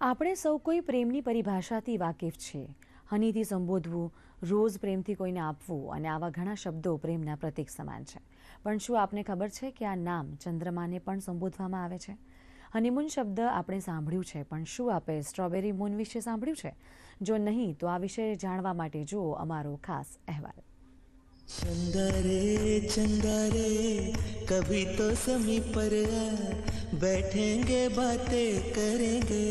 આપણે સૌ કોઈ પ્રેમની પરિભાષાથી વાકેફ છીએ હનીથી સંબોધવું, રોજ પ્રેમથી કોઈને આપવું અને આવા ઘણા શબ્દો પ્રેમના પ્રતીક સમાન છે. પણ શું આપને ખબર છે કે આ નામ ચંદ્રમાને પણ સંબોધવામાં આવે છે? હનીમૂન શબ્દ આપણે સાંભળ્યું છે, પણ શું આપે સ્ટ્રોબેરી મૂન વિશે સાંભળ્યું છે? જો નહીં, તો આ વિશે જાણવા માટે જુઓ અમારો ખાસ અહેવાલ. चंदा रे चंदा रे कभी तो समी पर आ बैठेंगे बातें करेंगे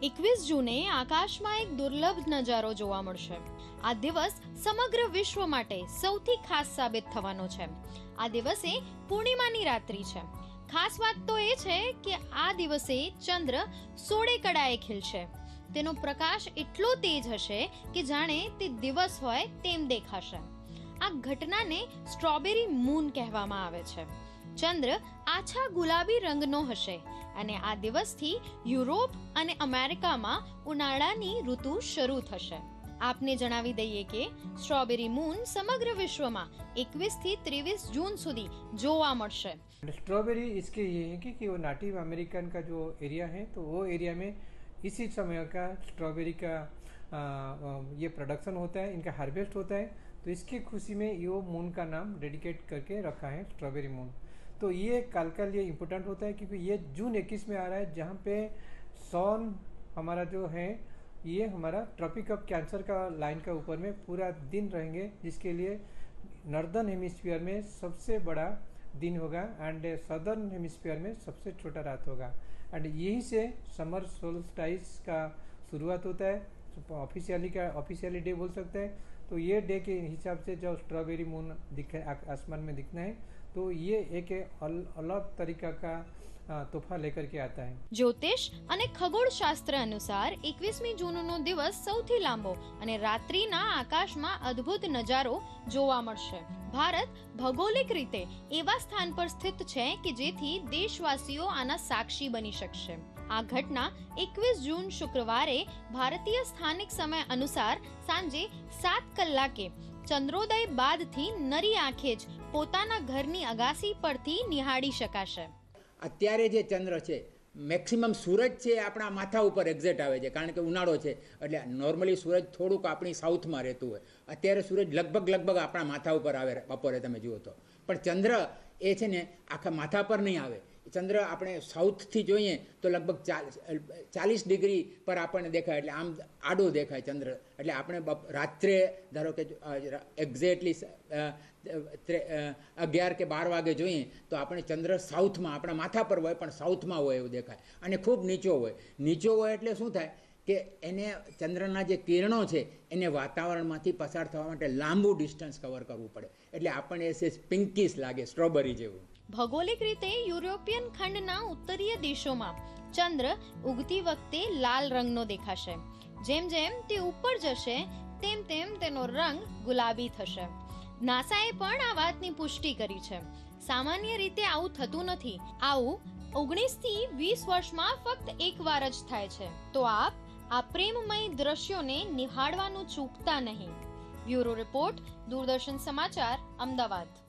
એકવીસ જૂને આકાશમાં એક દુર્લભ નજારો જોવા મળશે આ દિવસ સમગ્ર વિશ્વ માટે સૌથી ખાસ સાબિત થવાનો છે આ દિવસે પૂર્ણિમાની રાત્રિ છે ખાસ વાત તો એ છે કે આ દિવસે ચંદ્ર સોળે કડાએ ખીલશે તેનો પ્રકાશ એટલો તેજ હશે કે જાણે તે દિવસ હોય તેમ દેખાશે આ ઘટનાને સ્ટ્રોબેરી મૂન કહેવામાં આવે છે ચંદ્ર આછા ગુલાબી રંગનો હશે અને આ દિવસથી યુરોપ અને અમેરિકામાં ઉનાળાની ઋતુ શરૂ થશે આપને જણાવી દઈએ કે સ્ટ્રોબેરી મૂન સમગ્ર વિશ્વમાં એકવીસ થી ત્રેવીસ જૂન સુધી જોવા મળશે स्ट्रॉबेरी इसके ये है कि, कि वो नाटिव अमेरिकन का जो एरिया है तो वो एरिया में इसी समय का स्ट्रॉबेरी का ये प्रोडक्शन होता है, इनका हार्वेस्ट होता है तो इसकी खुशी में ये मून का नाम डेडिकेट करके रखा है स्ट्रॉबेरी मून तो ये काल का लिए इम्पोर्टेंट होता है क्योंकि ये जून 21 में आ रहा है, जहाँ पे सन हमारा जो है, ये हमारा ट्रॉपिक ऑफ़ कैंसर का लाइन का ऊपर में पूरा दिन रहेंगे, जिसके लिए नॉर्दर्न हेमिस्फीयर में सबसे बड़ा दिन होगा एंड सदर्न हेमिस्फीयर में सबसे छोटा रात होगा। एंड यही से समर सोल्स्टाइस का शुरुआत होता है ऑफिशियली का ऑफिशियली डे बोल सकते हैं। तो ये डे के हिसाब से जो स्ट्रॉबेरी मून दिखे आसमान में दिखना है तो ये एक अल, अलग तरीका का તોફા લેકર કે આતા હે. જ્યોતિષ અને ખગોળ શાસ્ત્ર અનુસાર 21મી જૂનનો દિવસ સૌથી લાંબો અને રાત્રિના આકાશમાં અદ્ભુત નજારો જોવા મળશે. ભારત ભૌગોલિક રીતે એવા સ્થાન પર સ્થિત છે કે જેથી દેશવાસીઓ આના સાક્ષી બની શકશે. આ ઘટના એકવીસ જૂન શુક્રવારે ભારતીય સ્થાનિક સમય અનુસાર સાંજે સાત કલાકે ચંદ્રોદય બાદથી નરી આંખે જ પોતાના ઘરની અગાસી પરથી નિહાળી શકાશે. અત્યારે જે ચંદ્ર છે મેક્સિમમ સૂરજ છે આપણા માથા ઉપર એક્ઝેક્ટ આવે છે, કારણ કે ઉનાળો છે. એટલે નોર્મલી સૂરજ થોડુંક આપણી સાઉથમાં રહેતું હોય. અત્યારે સૂરજ લગભગ લગભગ આપણા માથા ઉપર આવે, બપોરે તમે જુઓ તો. પણ ચંદ્ર એ છે ને આખા માથા પર નહીં આવે. ચંદ્ર આપણે સાઉથથી જોઈએ તો લગભગ ચાલીસ ડિગ્રી પર આપણને દેખાય. એટલે આમ આડો દેખાય ચંદ્ર. એટલે આપણે રાત્રે ધારો કે એક્ઝેક્ટલી અગિયાર કે બાર વાગે જોઈએ તો આપણે ચંદ્ર સાઉથમાં આપણા માથા પર હોય, પણ સાઉથમાં હોય એવું દેખાય. અને ખૂબ નીચો હોય. નીચો હોય એટલે શું થાય કે એને ચંદ્રના જે કિરણો છે, એને વાતાવરણમાંથી પસાર થવા માટે લાંબુ ડિસ્ટન્સ કવર કરવું પડે. એટલે આપણને એ સેજ પિંકીશ લાગે સ્ટ્રોબેરી જેવું. ભૌગોલિક રીતે યુરોપિયન ખંડના ઉત્તરીય દેશોમાં ચંદ્ર ઉગતી વખતે લાલ રંગનો દેખાશે. જેમ જેમ તે ઉપર જશે, તેમ તેમ તેનો રંગ ગુલાબી થશે. નાસાએ પણ આ વાતની પુષ્ટિ કરી છે. સામાન્ય રીતે આવું થતું નથી. આવું ઓગણીસથી વીસ વર્ષમાં ફક્ત એક વાર જ થાય છે. તો આપ આ પ્રેમમય દ્રશ્યોને નિહાળવાનું ચૂકતા નહીં. બ્યુરો રિપોર્ટ, દૂરદર્શન સમાચાર, અમદાવાદ.